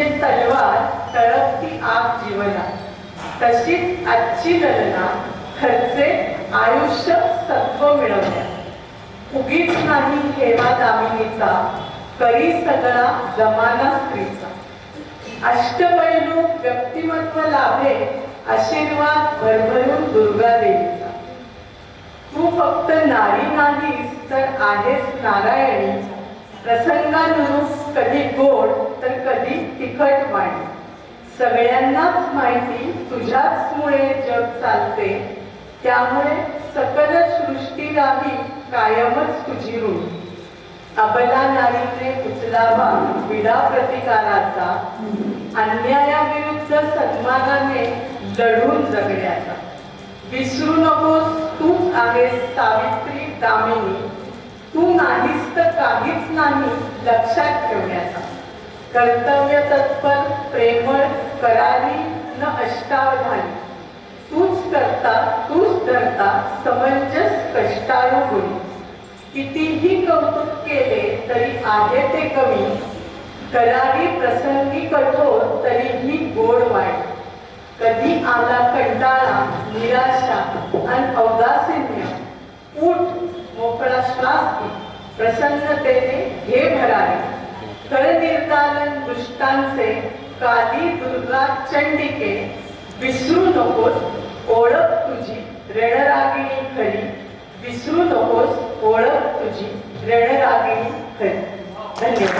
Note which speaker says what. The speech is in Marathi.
Speaker 1: म्हणजे तलवार तळपती आप जीवना. तशीच आजची गणना खर्चे आयुष्य सत्व मिळवण्या उगीच नाही हेवा दामिनीचा करी सगळा जमाना स्त्रीचा. अष्टपैलू व्यक्तिमत्व लाभे आशीर्वाद भरभरून दुर्गा देवीचा. तू फक्त नारी नाहीस तर आहेस नारायणी प्रसंगानुरूप कधी गोड तर कधी तिखट वाणी सगळ्यांनाच माहिती तुझ्याच मुळे जग चालते. त्यामुळे सकल सृष्टीलाही कायमच तुझी ऋण अबला नारीने उचलावा विडा प्रतिकाराचा. अन्यायाविरुद्ध सन्मानाने लढून जगण्याचा विसरू नकोस तूच आहेस सावित्री दामिनी. तू नाहीस तर काहीच नाही. लक्षात ठेवण्याचा. कर्तव्य तत्पर प्रेमळ करारी न अष्टावधानी तूच करता तूच धरता समंजस कष्टाळू होईल. कितीही कौतुक केले तरी आहे ते कमी. करारी प्रसंगी कठोर तरीही गोड वाईट. कधी आला कंटाळा निराशा आणि औदासिन्य. उठ मोकळा श्वास घे. प्रसन्नतेने घे भरारी कर निर्दालन दुष्टांचे काली दुर्गा चंडिके विसरू नकोस ओळख तुझी रणरागिणी खरी. विसरू नकोस ओळख तुझी रणरागिणी खरी. धन्यवाद.